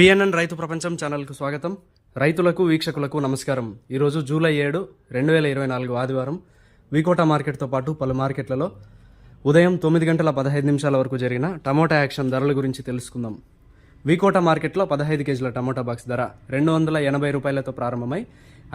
PNN రైతు ప్రపంచం ఛానల్కు స్వాగతం. రైతులకు వీక్షకులకు నమస్కారం. ఈరోజు జూలై ఏడు రెండు వేల ఇరవై నాలుగు ఆదివారం వికోటా మార్కెట్తో పాటు పలు మార్కెట్లలో ఉదయం తొమ్మిది గంటల పదహైదు నిమిషాల వరకు జరిగిన టమోటా యాక్షన్ ధరల గురించి తెలుసుకుందాం. వికోట మార్కెట్లో పదహైదు కేజీల టమోటా బాక్స్ ధర రెండు వందల ఎనభై రూపాయలతో ప్రారంభమై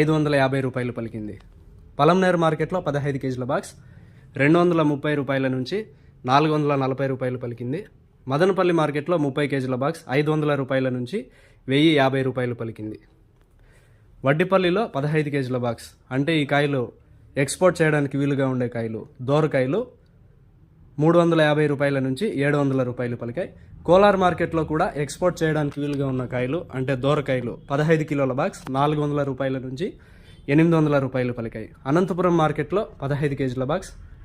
ఐదు వందల యాభై రూపాయలు పలికింది. పలంనేరు మార్కెట్లో పదహైదు కేజీల బాక్స్ రెండు వందల ముప్పై రూపాయల నుంచి నాలుగు వందల నలభై రూపాయలు పలికింది. మదనపల్లి మార్కెట్లో ముప్పై కేజీల బాక్స్ ఐదు వందల రూపాయల నుంచి వెయ్యి యాభై రూపాయలు పలికింది. వడ్డిపల్లిలో పదహైదు కేజీల బాక్స్ అంటే ఈ కాయలు ఎక్స్పోర్ట్ చేయడానికి వీలుగా ఉండే కాయలు దోరకాయలు మూడు వందల యాభై రూపాయల నుంచి ఏడు వందల రూపాయలు పలికాయి. కోలార్ మార్కెట్లో కూడా ఎక్స్పోర్ట్ చేయడానికి వీలుగా ఉన్న కాయలు అంటే దోరకాయలు పదహైదు కిలోల బాక్స్ నాలుగు వందల రూపాయల నుంచి ఎనిమిది వందల రూపాయలు పలికాయి. అనంతపురం మార్కెట్లో పదహైదు కేజీల బాక్స్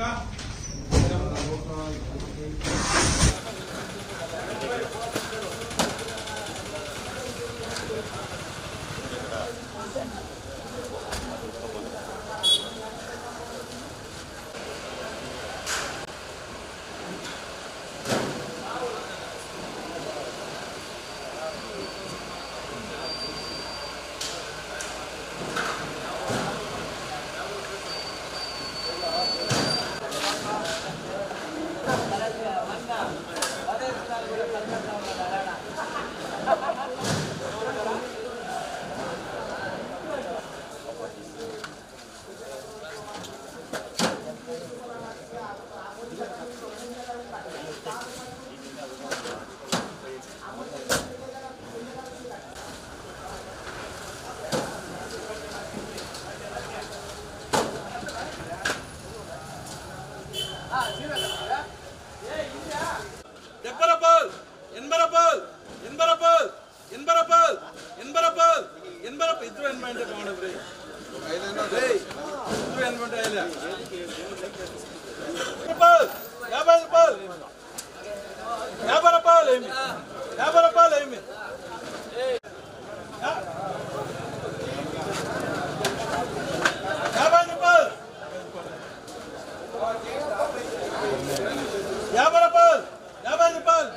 됩니까? యాభై రూపాయలు యాభై రూపాయలు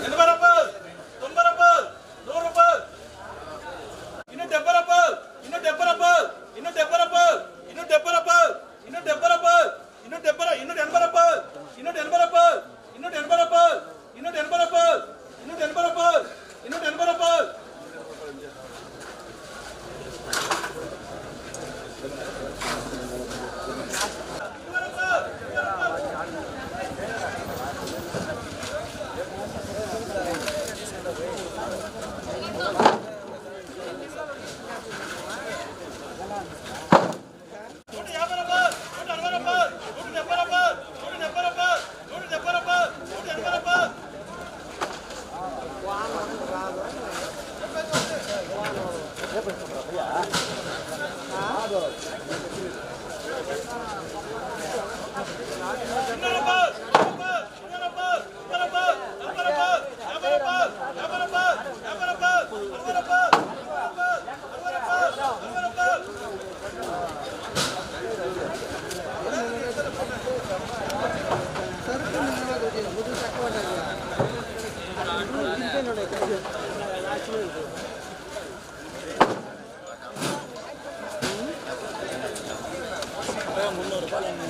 ఎనభై రూపాయలు 了 বলেন